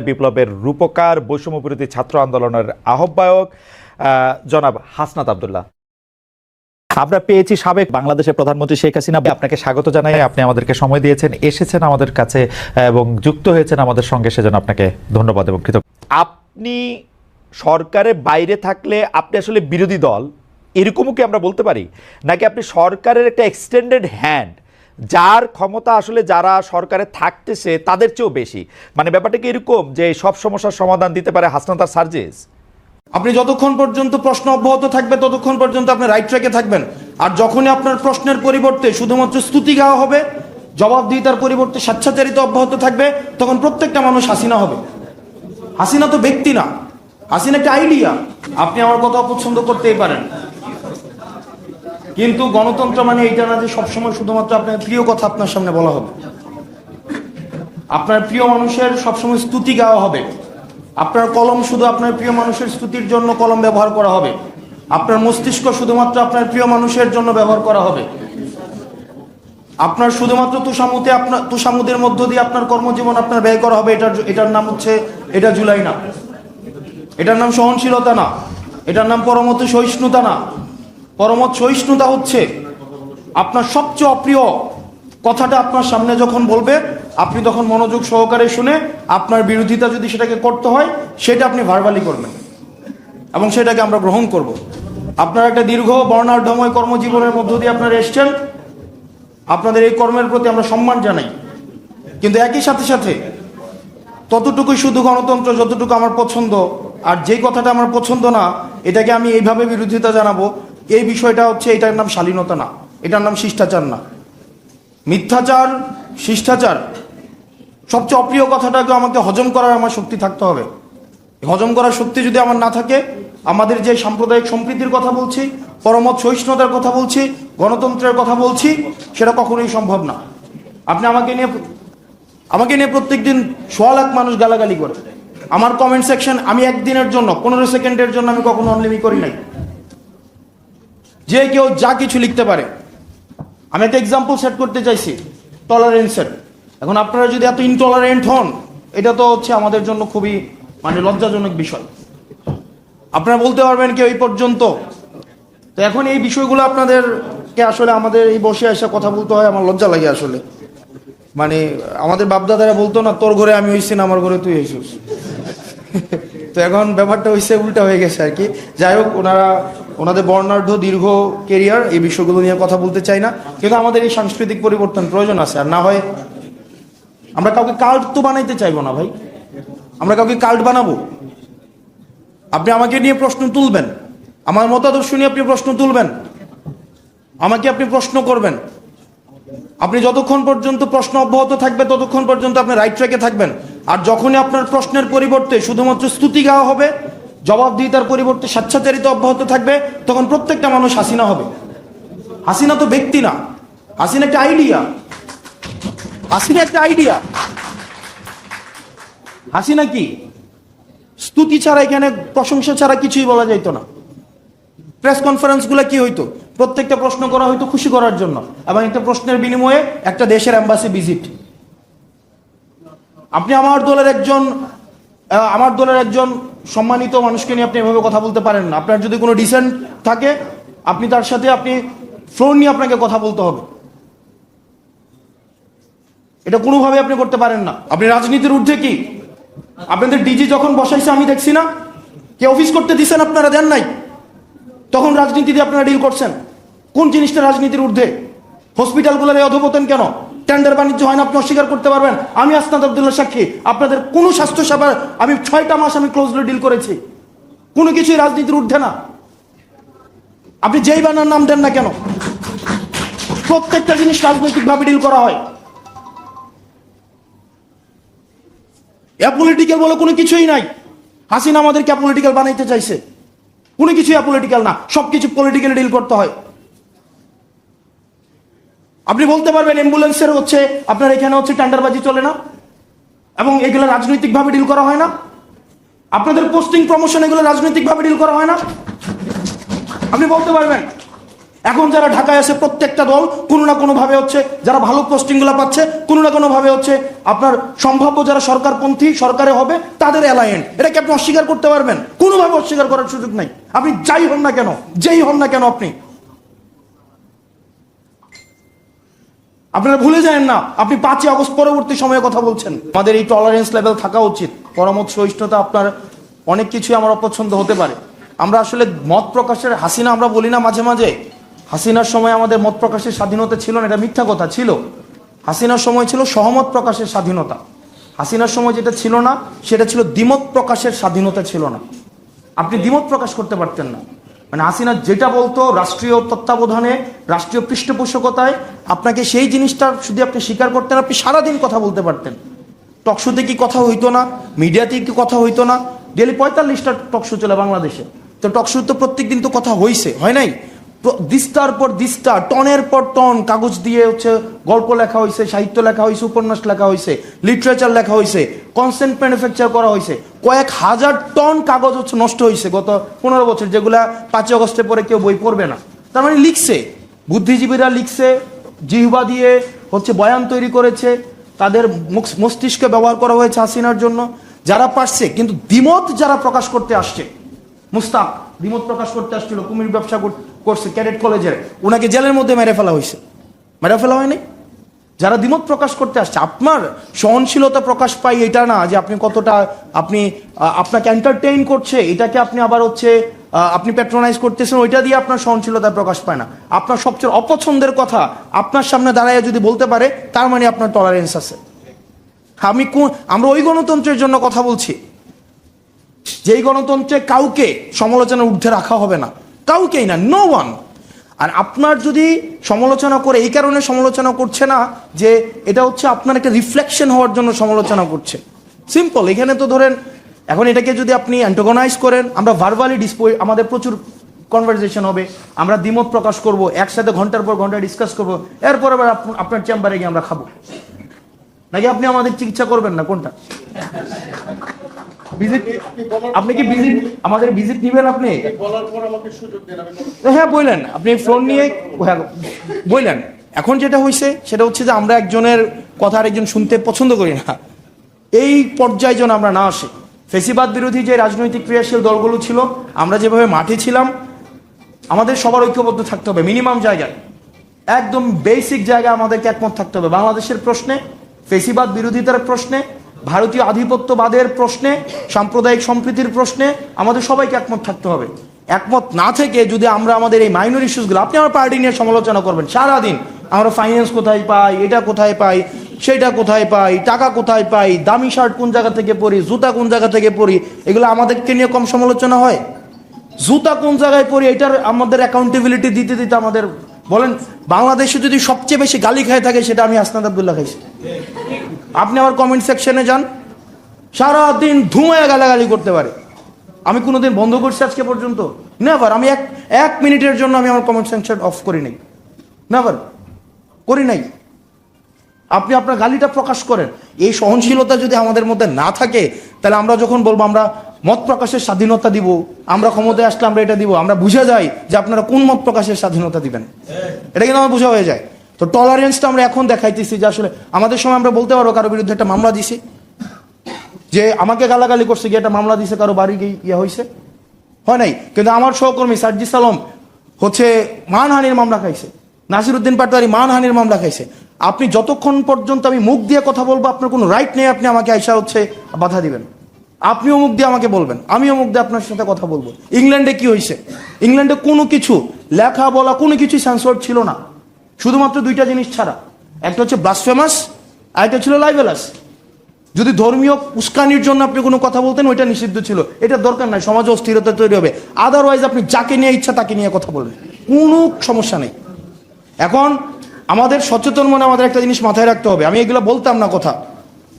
বিপ্লবের রূপকার, বৈষম্যবিরোধী ছাত্র আন্দোলনের আহ্বায়ক জনাব হাসনাত আবদুল্লাহ। আমরা পেয়েছি সাবেক বাংলাদেশের প্রধানমন্ত্রী শেখ হাসিনা। আপনাকে স্বাগত জানাই। আপনি আমাদেরকে সময় দিয়েছেন, এসেছেন আমাদের কাছে, এবং যুক্ত হয়েছেন আমাদের সঙ্গে। সেজন্য আপনাকে ধন্যবাদ এবং কৃতজ্ঞ। আপনি সরকারের বাইরে থাকলে আপনি আসলে বিরোধী দল, এরকমও কি আমরা বলতে পারি? নাকি আপনি সরকারের একটা এক্সটেন্ডেড হ্যান্ড যার ক্ষমতা আসলে যারা সরকারে থাকতেছে, তাদের চেয়েও বেশি। মানে ব্যাপারটা কি এরকম যে সব সমস্যার সমাধান দিতে পারে হাসনাতার সার্জেস? আপনি যতক্ষণ পর্যন্ত প্রশ্ন অব্যাহত থাকবে, ততক্ষণ পর্যন্ত আপনি রাইট ট্র্যাকে থাকবেন। আর যখনই আপনার প্রশ্নের পরিবর্তে শুধুমাত্র স্তুতি গাওয়া হবে, জবাবদিহিতার পরিবর্তে স্বেচ্ছাচারিত অব্যাহত থাকবে, তখন প্রত্যেকটা মানুষ হাসিনা হবে। হাসিনা তো ব্যক্তি না। হাসিনা একটা আইডিয়া আপনি আমার কথা অপছন্দ করতেই পারেন। কিন্তু গণতন্ত্র মানে এইটা না যে সবসময় শুধুমাত্র আপনার প্রিয় কথা আপনার সামনে বলা হবে। আপনার প্রিয় মানুষের সবসময় স্তুতি গাওয়া হবে। আপনার কলম শুধু আপনার প্রিয় মানুষের স্তুতির জন্য কলম ব্যবহার করা হবে। আপনার মস্তিষ্ক শুধুমাত্র আপনার প্রিয় মানুষের জন্য ব্যবহার করা হবে। আপনার শুধুমাত্র তুষামুতে আপনার তুষামুদের মধ্য দিয়ে আপনার কর্মজীবন আপনার ব্যয় করা হবে, এটার এটার নাম হচ্ছে, এটা জুলাই না। এটার নাম সহনশীলতা না। এটার নাম পরমত সহিষ্ণুতা না। পরমত সহিষ্ণুতা হচ্ছে। আপনার সবচেয়ে অপ্রিয় কথাটা আপনার সামনে যখন বলবে, আপনি তখন মনোযোগ সহকারে শুনে আপনার বিরোধিতা যদি সেটাকে করতে হয়, সেটা আপনি ভার্বালি করবেন। এবং সেটাকে আমরা গ্রহণ করব। আপনার একটা দীর্ঘ বর্ণাঢ্যময় কর্মজীবনের মধ্য দিয়ে আপনারা এসছেন। আপনাদের এই কর্মের প্রতি আমরা সম্মান জানাই। কিন্তু একই সাথে সাথে ততটুকুই শুধু গণতন্ত্র, যতটুকু আমার পছন্দ, আর যেই কথাটা আমার পছন্দ না, এটাকে আমি এইভাবে বিরোধিতা জানাব এই বিষয়টা হচ্ছে এটার নাম শালীনতা না, এটার নাম শিষ্টাচার না। মিথ্যাচার, শিষ্টাচার, সবচেয়ে অপ্রিয় কথাটাকে আমাকে হজম করার আমার শক্তি থাকতে হবে। হজম করার শক্তি যদি আমার না থাকে, আমাদের যে সাম্প্রদায়িক সম্প্রীতির কথা বলছি, পরমত সহিষ্ণুতার কথা বলছি, গণতন্ত্রের কথা বলছি, সেটা কখনোই সম্ভব না। আপনি আমাকে নিয়ে আমাকে নিয়ে প্রত্যেকদিন সোয়া লাখ মানুষ গালাগালি করে। আমার কমেন্ট সেকশন আমি একদিনের জন্য, পনেরো সেকেন্ডের জন্য আমি কখনো অনলিমি করি নাই। যে কেউ যা কিছু লিখতে পারে। আমি একটা এক্সাম্পল সেট করতে চাইছি টলারেন্সের এখন আপনারা যদি এত ইনটলারেন্ট হন, এটা তো হচ্ছে আমাদের জন্য খুবই মানে লজ্জাজনক বিষয়। আপনারা বলতে পারবেন কি এই পর্যন্ত? তো এখন এই বিষয়গুলো আপনাদেরকে আসলে আমাদের এই বসে এসে কথা বলতে হয়, আমার লজ্জা লাগে আসলে। মানে আমাদের বাপদাদারা বলতো না, তোর ঘরে আমি হইছি না, আমার ঘরে তুই হইছিস। তো এখন ব্যাপারটা হয়েছে উল্টা হয়ে গেছে আর কি। যাই হোক, ওনারা ওনাদের বর্ণাঢ্য দীর্ঘ কেরিয়ার এই বিষয়গুলো নিয়ে কথা বলতে চাই না। কিন্তু আমাদের এই সাংস্কৃতিক পরিবর্তন প্রয়োজন আছে। আর না হয় আমরা কাউকে কাল্ট তো বানাইতে চাইব না ভাই। আমরা কাউকে কাল্ট বানাবো। আপনি আমাকে নিয়ে প্রশ্ন তুলবেন। আমার মতাদর্শ নিয়ে আপনি প্রশ্ন তুলবেন। আমাকে আপনি প্রশ্ন করবেন। আপনি যতক্ষণ পর্যন্ত প্রশ্ন অব্যাহত থাকবে, ততক্ষণ পর্যন্ত আপনি রাইট ট্র্যাকে থাকবেন। আর যখনই আপনার প্রশ্নের পরিবর্তে শুধুমাত্র স্তুতি গাওয়া হবে জবাবদিহিতার পরিবর্তে স্বেচ্ছাচারিত অব্যাহত থাকবে, তখন প্রত্যেকটা মানুষ হাসিনা হবে। হাসিনা তো ব্যক্তি না। হাসিনা একটা আইডিয়া হাসিনা একটা আইডিয়া হাসিনা কি? স্তুতি ছাড়া এখানে প্রশংসা ছাড়া কিছুই বলা যাইতো না। প্রেস কনফারেন্স কনফারেন্সগুলো কি হইতো? প্রত্যেকটা প্রশ্ন করা হয়তো খুশি করার জন্য, এবং একটা প্রশ্নের বিনিময়ে একটা দেশের অ্যাম্বাসি ভিজিট আপনি আমার দলের একজন আমার দলের একজন সম্মানিত মানুষকে নিয়ে আপনি এভাবে কথা বলতে পারেন না। আপনার যদি কোনো ডিসেন্ট থাকে, আপনি তার সাথে আপনি ফ্লোর নিয়ে আপনাকে কথা বলতে হবে। এটা কোনোভাবে আপনি করতে পারেন না। আপনি রাজনীতির ঊর্ধ্বে কি? আপনাদের ডিজি যখন বসাইছে, আমি দেখছি না। কে অফিস করতে দিচ্ছেন আপনারা, দেন নাই। তখন রাজনীতিতে আপনারা ডিল করছেন। কোন জিনিসটা রাজনীতির ঊর্ধ্বে? হসপিটালগুলোর এই অধপতন কেন? টেন্ডার বাণিজ্য হয় না আপনি অস্বীকার করতে পারবেন। আমি আসনাদ আবদুল্লাহ সাক্ষী। আপনাদের কোনো স্বাস্থ্য সেবার আমি ছয়টা মাস আমি ক্লোজলি ডিল করেছি। কোনো কিছুই রাজনীতির ঊর্ধ্বে না। আপনি যেই বানার নাম দেন না কেন? প্রত্যেকটা জিনিস রাজনৈতিকভাবে ডিল করা হয়। অ্যাপলিটিক্যাল বলে কোনো কিছুই নাই। হাসিনা আমাদেরকে অ্যাপলিটিক্যাল বানাইতে চাইছে। কোনো কিছুই অ্যাপলিটিক্যাল না। সব কিছু পলিটিক্যাল ডিল করতে হয়। আপনি বলতে পারবেন, অ্যাম্বুলেন্সের হচ্ছে আপনার এখানে হচ্ছে টেন্ডারবাজি চলে না? এবং এগুলো রাজনৈতিকভাবে ডিল করা হয় না? আপনাদের পোস্টিং প্রমোশন এগুলো রাজনৈতিকভাবে ডিল করা হয় না? আপনি বলতে পারবেন, এখন যারা ঢাকায় আছে প্রত্যেকটা দল, কোনো না কোনো ভাবে হচ্ছে যারা ভালো পোস্টিংগুলো পাচ্ছে, কোনো না কোনো ভাবে হচ্ছে আপনার সম্ভাব্য যারা সরকারপন্থী, সরকারে হবে, তাদের অ্যালায়েন্ট এটাকে আপনি অস্বীকার করতে পারবেন? কোনোভাবে অস্বীকার করার সুযোগ নাই। আপনি যাই হন না কেন, যেই হন না কেন আপনি আপনারা ভুলে যান না, আপনি পাঁচই আগস্ট পরবর্তী সময়ে কথা বলছেন। আমাদের এই টলারেন্স লেভেল থাকা উচিত। পরামত সহিষ্ণুতা আপনার অনেক কিছুই আমার অপছন্দ হতে পারে। আমরা আসলে মত প্রকাশের হাসিনা আমরা বলি না মাঝে মাঝে। হাসিনার সময় আমাদের মত প্রকাশের স্বাধীনতা ছিল না, এটা মিথ্যা কথা, ছিল। হাসিনার সময় ছিল সহমত প্রকাশের স্বাধীনতা। হাসিনার সময় যেটা ছিল না, সেটা ছিল দ্বিমত প্রকাশের স্বাধীনতা ছিল না। আপনি দ্বিমত প্রকাশ করতে পারতেন না। মানে হাসিনা যেটা বলতো রাষ্ট্রীয় তত্ত্বাবধানে, রাষ্ট্রীয় পৃষ্ঠপোষকতায়, আপনাকে সেই জিনিসটা শুধু আপনি স্বীকার করতেন, আপনি সারাদিন কথা বলতে পারতেন। টকশোতে কি কথা হইতো না? মিডিয়াতে কি কথা হইতো না? ডেলি পঁয়তাল্লিশটা টকশো চলে বাংলাদেশে। তো টকশো তো প্রত্যেক দিন তো কথা হইছে, হয় নাই? দিস্তার পর দিস্তা, টনের পর টন কাগজ দিয়ে হচ্ছে গল্প লেখা হয়েছে সাহিত্য লেখা হয়েছে উপন্যাস লেখা হয়েছে লিটারেচার লেখা হয়েছে কনসেন্ট ম্যানুফ্যাকচার করা হয়েছে কয়েক হাজার টন কাগজ হচ্ছে নষ্ট হয়েছে গত পনেরো বছর, যেগুলা পাঁচই আগস্টে পরে কেউ বই পড়বে না। তার মানে লিখছে, বুদ্ধিজীবীরা লিখছে, জিহবা দিয়ে হচ্ছে বয়ান তৈরি করেছে, তাদের মস্তিষ্ক ব্যবহার করা হয়েছে হাসিনার জন্য, যারা পারছে, কিন্তু দ্বিমত যারা প্রকাশ করতে আসছে, মুস্তাক, দ্বিমত প্রকাশ করতে আসছিল, কুমির ব্যবসা কর- করছে ক্যাডেট কলেজের ওনাকে জেলের মধ্যে মেরে ফেলা হয়েছে। মেরে ফেলা হয়নি? যারা দ্বিমত প্রকাশ করতে আসছে, আপনার সহনশীলতা প্রকাশ পাই এটা না যে আপনি কতটা, আপনি আপনাকে এন্টারটেইন করছে, এটাকে আপনি আবার হচ্ছে আপনি প্যাট্রোনাইজ করতেছেন, ওইটা দিয়ে আপনার সহনশীলতা প্রকাশ পায় না। আপনার সবচেয়ে অপছন্দের কথা আপনার সামনে দাঁড়ায় যদি বলতে পারে, তার মানে আপনার টলারেন্স আছে। আমি কোন আমরা ওই গণতন্ত্রের জন্য কথা বলছি। যেই গণতন্ত্রে কাউকে সমালোচনার ঊর্ধ্বে রাখা হবে না। কাউকেই না নো ওয়ান আর আপনার যদি সমালোচনা করে, এই কারণে সমালোচনা করছে না, যে এটা হচ্ছে আপনার একটা রিফ্লেকশন হওয়ার জন্য সমালোচনা করছে। সিম্পল এখানে তো ধরেন, এখন এটাকে যদি আপনি অ্যান্টোগনাইজ করেন, আমরা ভার্বালি ডিসপো আমাদের প্রচুর কনভারসেশন হবে, আমরা দ্বিমত প্রকাশ করব, একসাথে ঘণ্টার পর ঘণ্টা ডিসকাস করব, এরপর আবার আপনার চেম্বারে গিয়ে আমরা খাব। নাকি আপনি আমাদের চিকিৎসা করবেন না, কোনটা? ভিজিট আপনি কি ভিজিট আমাদের ভিজিট নিবেন আপনি? বলার পর আমাকে সুযোগ দেন আমি হ্যাঁ বললেন আপনি ফোন নিয়ে হ্যাঁ বললেন এখন যেটা হয়েছে সেটা হচ্ছে যে আমরা একজনের কথা আরেকজন শুনতে পছন্দ করি না। এই পর্যায়ে যেন আমরা না আসি। ফেসিবাদ বিরোধী যে রাজনৈতিক ক্রিয়াশীল দলগুলো ছিল আমরা যেভাবে মাঠে ছিলাম আমাদের সবার ঐক্যবদ্ধ থাকতে হবে মিনিমাম জায়গায়। একদম বেসিক জায়গায় আমাদেরকে একমত থাকতে হবে। বাংলাদেশের প্রশ্নে ফেসিবাদ বিরোধিতার প্রশ্নে ভারতীয় আধিপত্যবাদের প্রশ্নে, সাম্প্রদায়িক সম্প্রীতির প্রশ্নে আমাদের সবাইকে একমত থাকতে হবে। একমত না থেকে যদি আমরা আমাদের এই মাইনর ইস্যুসগুলো আপনি আমার পার্টি নিয়ে সমালোচনা করবেন, সারাদিন আমরা ফাইন্যান্স কোথায় পাই, এটা কোথায় পাই, সেটা কোথায় পাই, টাকা কোথায় পাই, দামি শার্ট কোন জায়গা থেকে পরি, জুতা কোন জায়গা থেকে পরি, এগুলো আমাদেরকে নিয়ে কম সমালোচনা হয়। জুতা কোন জায়গায় পরি, এটার আমাদের অ্যাকাউন্টেবিলিটি দিতে দিতে আমাদের বলেন, বাংলাদেশে যদি সবচেয়ে বেশি গালি খায় থাকে, সেটা আমি আসনাদ আবদুল্লাহ খাইছি। আপনি আমার কমেন্ট সেকশনে যান। সারাদিন ধুমায় গালাগালি করতে পারে। আমি কোনোদিন বন্ধ করছি আজকে পর্যন্ত। নেভার আমি এক এক মিনিটের জন্য আমি আমার কমেন্ট সেকশন অফ করি নাই। নেভার করি নাই। আপনি আপনার গালিটা প্রকাশ করেন। এই সহনশীলতা যদি আমাদের মধ্যে না থাকে তাহলে আমরা যখন বলব আমরা মত প্রকাশের স্বাধীনতা দিব আমরা ক্ষমতায় আসলে আমরা এটা দিব আমরা বুঝে যাই যে আপনারা কোন মত প্রকাশের স্বাধীনতা দিবেন। এটা কিন্তু আমার বোঝা হয়ে যায়। তো টলারেন্সটা আমরা এখন দেখাইতেছি যে আসলে আমাদের সময় আমরা বলতে পারব কারও বিরুদ্ধে একটা মামলা দিছি। যে আমাকে গালাগালি করছে গিয়ে একটা মামলা দিছে, কারও বাড়ি গিয়ে ইয়ে হয়েছে হয় নাই? কিন্তু আমার সহকর্মী সার্জি সালম হচ্ছে মানহানির মামলা খাইছে। নাসিরুদ্দিন পাটোয়ারি মানহানির মামলা খাইছে। আপনি যতক্ষণ পর্যন্ত আমি মুখ দিয়ে কথা বলব, আপনার কোনো রাইট নেই, আপনি আমাকে আইসা হচ্ছে বাধা দিবেন। আপনিও মুখ দিয়ে আমাকে বলবেন, আমিও মুখ দিয়ে আপনার সাথে কথা বলব। ইংল্যান্ডে কি হয়েছে ইংল্যান্ডে কোনো কিছু লেখা বলা, কোনো কিছুই সেন্সর ছিল না। শুধুমাত্র দুইটা জিনিস ছাড়া। একটা হচ্ছে ব্লাসফেমাস আর একটা ছিল লাইভেলাস যদি ধর্মীয় উস্কানির জন্য আপনি কোনো কথা বলতেন, ওইটা নিষিদ্ধ ছিল। এটা দরকার নাই, সমাজে অস্থিরতা তৈরি হবে। আদারওয়াইজ আপনি যাকে নিয়ে ইচ্ছা তাকে নিয়ে কথা বলবেন। কোনো সমস্যা নেই। এখন আমাদের সচেতন মনে আমাদের একটা জিনিস মাথায় রাখতে হবে। আমি এগুলো বলতাম না কথা।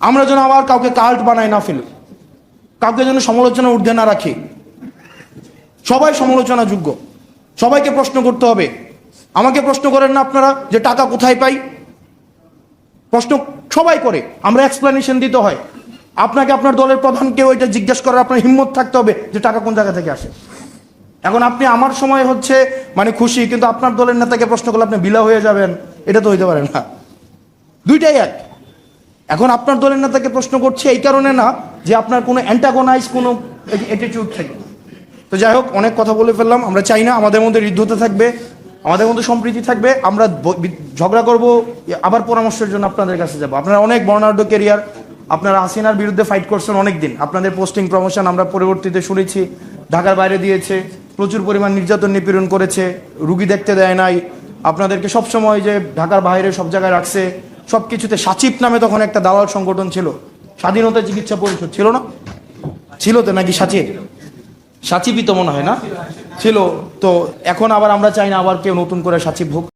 আমরা যেন আবার কাউকে কাল্ট বানাই না ফেলি। কাউকে যেন সমালোচনা ঊর্ধ্বে না রাখি। সবাই সমালোচনা যোগ্য সবাইকে প্রশ্ন করতে হবে। আমাকে প্রশ্ন করেন না আপনারা যে টাকা কোথায় পাই? প্রশ্ন সবাই করে, আমরা এক্সপ্লেনেশন দিতে হয়। আপনাকে আপনার দলের প্রধানকেও এটা জিজ্ঞেস করার আপনার হিম্মত থাকতে হবে যে টাকা কোন জায়গা থেকে আসে। এখন আপনি আমার সময় হচ্ছে মানে খুশি, কিন্তু আপনার দলের নেতাকে প্রশ্ন করলে আপনি বিলা হয়ে যাবেন, এটা তো হইতে পারে না। দুইটাই এক। এখন আপনার দলের নেতাকে প্রশ্ন করছে এই কারণে না যে আপনার কোনো অ্যান্টাগোনাইজ কোনো অ্যাটিটিউড থাকে। তো যাই হোক, অনেক কথা বলে ফেললাম, আমরা চাই না আমাদের মধ্যে হৃদ্ধতা থাকবে। আমাদের মধ্যে সম্প্রীতি থাকবে, আমরা ঝগড়া করব আবার পরামর্শের জন্য আপনাদের কাছে যাব। আপনারা অনেক বর্ণাঢ্য কেরিয়ার আপনারা হাসিনার বিরুদ্ধে ফাইট করছেন অনেক দিন আপনাদের পোস্টিং প্রমোশন আমরা পরবর্তীতে শুনেছি, ঢাকার বাইরে দিয়েছে, প্রচুর পরিমাণ নির্যাতন নিপীড়ন করেছে, রুগী দেখতে দেয় নাই। আপনাদেরকে সবসময় যে ঢাকার বাইরে সব জায়গায় রাখছে সব কিছুতে সাচিপ নামে তখন একটা দালাল সংগঠন ছিল। স্বাধীনতা চিকিৎসা পরিষদ ছিল না? ছিল তো নাকি সাচিব সাচিবই তো মনে হয় না? ছিল তো এখন আবার আমরা চাই না আবার কেউ নতুন করে সাচিব হোক